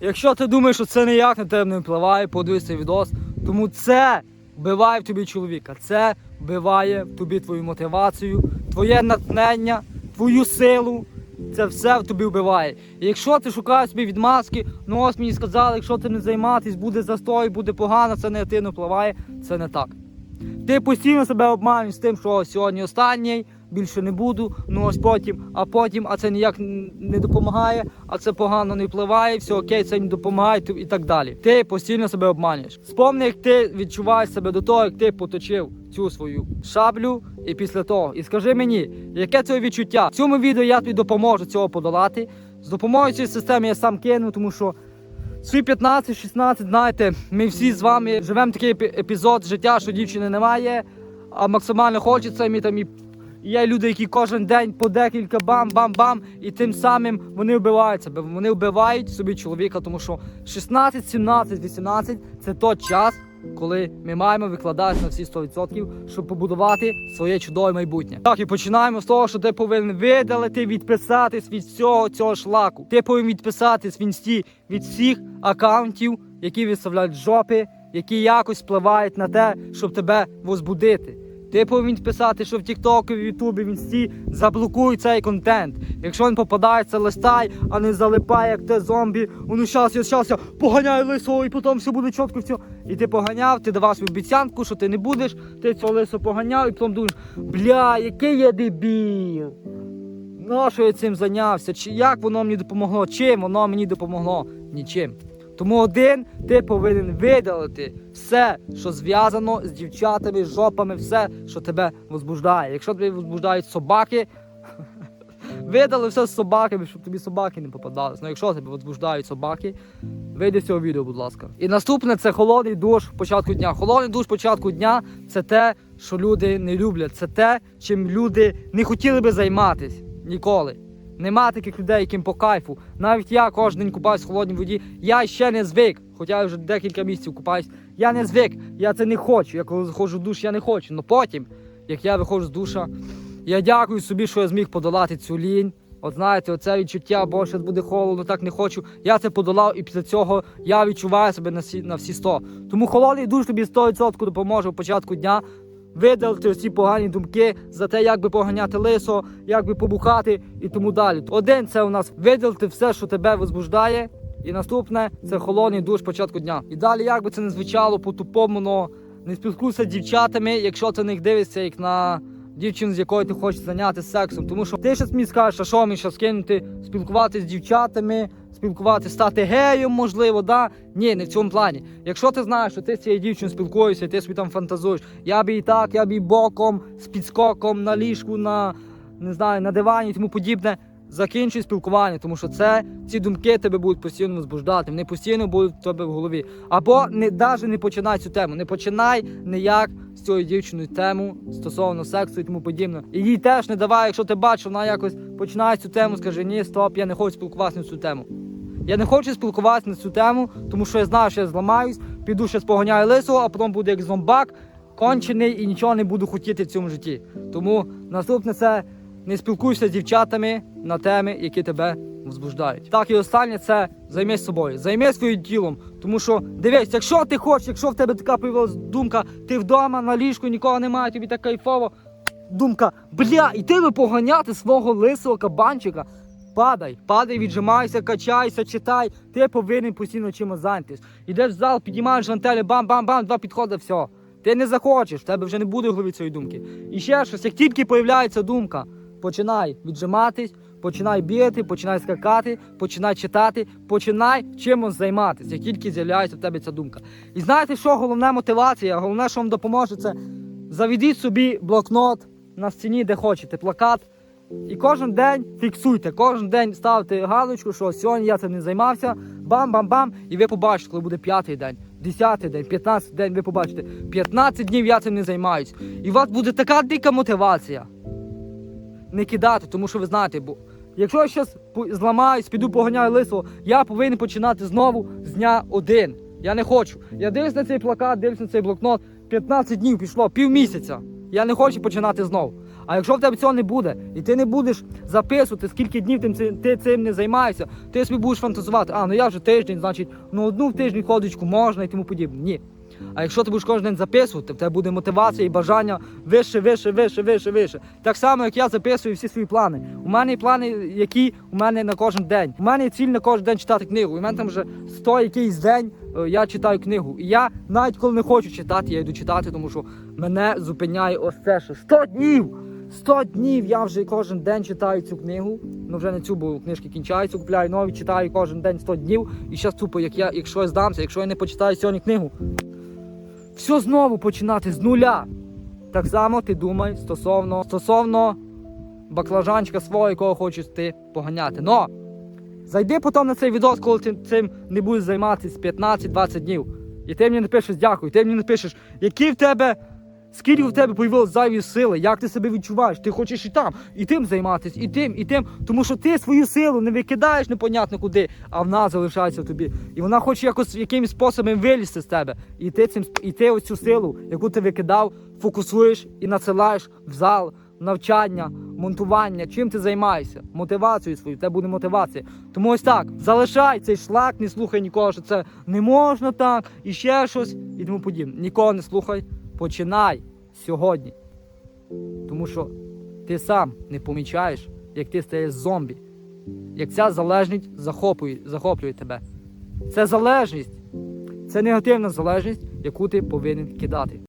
Якщо ти думаєш, що це ніяк на тебе не впливає, подивись цей відос. Тому це вбиває в тобі чоловіка. Це вбиває в тобі твою мотивацію, твоє натхнення, твою силу. Це все в тобі вбиває. І якщо ти шукаєш собі відмазки, ну ось мені сказали, якщо ти не займатись, буде застой, буде погано, це негативно впливає. Це не так. Ти постійно себе обманюєш з тим, що сьогодні останній, більше не буду, ну ось потім, а потім, а це ніяк не допомагає, а це погано не впливає, все окей, це не допомагає і так далі. Ти постійно себе обманюєш. Спомни, як ти відчуваєш себе до того, як ти поточив цю свою шаблю, і після того. І скажи мені, яке це відчуття? В цьому відео я тобі допоможу цього подолати. З допомогою цієї системи я сам кину, тому що Свій 15-16, знаєте, ми всі з вами живемо такий епізод життя, що дівчини немає, а максимально хочеться. І ми там і є люди, які кожен день по декілька бам-бам-бам, і тим самим вони вбивають себе. Вони вбивають собі чоловіка, тому що 16, 17, 18 це той час, коли ми маємо викладати на всі 100%, щоб побудувати своє чудове майбутнє. Так, і починаємо з того, що ти повинен видалити, відписатись від всього цього шлаку. Ти повинен відписатись в інсті від всіх акаунтів, які виставляють жопи, які якось впливають на те, щоб тебе возбудити. Ти повинен писати, що в Тіктоку, в Ютубі, в Інсті заблокуй цей контент. Якщо він попадається, листай, а не залипає, як те зомбі. Ну щас я, щас я поганяю лисого, і потім все буде чітко, все. І ти поганяв, ти давав собі обіцянку, що ти не будеш, ти цього лисо поганяв, і потім думаєш, бля, який я дебіл. Ну, що я цим зайнявся? Чи як воно мені допомогло? Чим воно мені допомогло? Нічим. Тому один ти повинен видалити все, що зв'язано з дівчатами, жопами, все, що тебе возбуждає. Якщо тебе возбуждають собаки, видали все з собаками, щоб тобі собаки не попадались. Ну якщо тебе возбуждають собаки, вийди з цього відео, будь ласка. І наступне це холодний душ початку дня. Холодний душ початку дня це те, що люди не люблять. Це те, чим люди не хотіли би займатися ніколи. Нема таких людей, яким по кайфу. Навіть я кожен день купаюсь в холодній воді. Я ще не звик, хоча я вже декілька місяців купаюсь. Я не звик, я це не хочу. Я коли заходжу в душ, я не хочу. Но потім, як я виходжу з душа, я дякую собі, що я зміг подолати цю лінь. От знаєте, оце відчуття, бо зараз буде холодно, так не хочу. Я це подолав, і після цього я відчуваю себе на всі, на всі 100. Тому холодний душ тобі 100% допоможе в початку дня видалити всі погані думки за те, як би поганяти лисо, як би побухати і тому далі. Один це у нас видалити все, що тебе возбуждає. І наступне це холодний душ початку дня. І далі, як би це не звучало по-тупому, но не спілкуйся з дівчатами, якщо ти них дивишся, як на дівчину, з якою ти хочеш зайнятися сексом. Тому що ти щас мені скажеш, а що мені щас кинути, спілкуватися з дівчатами, спілкуватися, стати геєм, можливо, да? Ні, не в цьому плані. Якщо ти знаєш, що ти з цією дівчиною спілкуєшся, ти собі там фантазуєш, я б і так, я б і боком, з підскоком, на ліжку, на не знаю, на дивані і тому подібне. Закінчуй спілкування, тому що це ці думки тебе будуть постійно возбуждати, вони постійно будуть в тебе в голові. Або не навіть не починай цю тему, не починай ніяк з цією дівчиною тему стосовно сексу і тому подібне. І їй теж не давай, якщо ти бачиш, вона якось починає цю тему, скажи, ні, стоп, я не хочу спілкуватися на цю тему. Я не хочу спілкуватися на цю тему, тому що я знаю, що я зламаюсь, піду ще споганяю лисого, а потім буде як зомбак, кончений і нічого не буду хотіти в цьому житті. Тому наступне це не спілкуйся з дівчатами на теми, які тебе возбуждають. Так і останнє це займись собою, займись своїм тілом. Тому що дивись, якщо ти хочеш, якщо в тебе така появилась думка, ти вдома на ліжку, нікого немає, тобі так кайфово. Думка, бля, і ти би поганяти свого лисого кабанчика. Падай, падай, віджимайся, качайся, читай. Ти повинен постійно чимось зайнятися. Йдеш в зал, піднімаєш гантелі, бам-бам-бам, два підходи, все. Ти не захочеш, в тебе вже не буде в голові цієї думки. І ще щось, як тільки появляється думка, починай віджиматись, починай бігати, починай скакати, починай читати, починай чимось займатися, як тільки з'являється в тебе ця думка. І знаєте, що головна мотивація? Головне, що вам допоможе, це заведіть собі блокнот на стіні, де хочете, плакат. І кожен день фіксуйте, кожен день ставте галочку, що сьогодні я цим не займався, бам-бам-бам, і ви побачите, коли буде п'ятий день, десятий день, п'ятнадцятий день, ви побачите, 15 днів я цим не займаюсь. І у вас буде така дика мотивація не кидати, тому що ви знаєте, бо якщо я зараз зламаюсь, піду поганяю лисого, я повинен починати знову з дня один. Я не хочу. Я дивлюсь на цей плакат, дивлюсь на цей блокнот, 15 днів пішло, півмісяця. Я не хочу починати знову. А якщо в тебе цього не буде, і ти не будеш записувати, скільки днів ти, ти цим не займаєшся, ти собі будеш фантазувати, а ну я вже тиждень, значить, ну одну в тиждень ходочку можна і тому подібне. Ні. А якщо ти будеш кожен день записувати, в тебе буде мотивація і бажання вище, вище, вище, вище, вище. Так само, як я записую всі свої плани. У мене плани, які у мене на кожен день. У мене є ціль на кожен день читати книгу. У мене там вже 100 якийсь день е, я читаю книгу. І я навіть коли не хочу читати, я йду читати, тому що мене зупиняє ось це, що 100 днів! 100 днів я вже кожен день читаю цю книгу. Ну вже не цю, бо книжки кінчаються, купляю нові, читаю кожен день 100 днів. І зараз тупо, як я, якщо я здамся, якщо я не почитаю сьогодні книгу, все знову починати з нуля. Так само ти думай стосовно стосовно баклажанчика свого, якого хочеш ти поганяти. Но зайди потім на цей відос, коли ти цим не будеш займатися 15-20 днів. І ти мені напишеш дякую, ти мені напишеш, які в тебе. Скільки в тебе появилось зайві сили, як ти себе відчуваєш? Ти хочеш і там, і тим займатися, і тим, і тим. Тому що ти свою силу не викидаєш непонятно куди, а вона залишається в тобі. І вона хоче якось якимось способом вилізти з тебе. І ти цим і ти ось цю силу, яку ти викидав, фокусуєш і надсилаєш в зал, навчання, монтування. Чим ти займаєшся? Мотивацією свою, в буде мотивація. Тому ось так, залишай цей шлак, не слухай нікого, що це не можна так, і ще щось, і тому подібне. Нікого не слухай. Починай сьогодні. Тому що ти сам не помічаєш, як ти стаєш зомбі. Як ця залежність захоплює, захоплює тебе. Це залежність. Це негативна залежність, яку ти повинен кидати.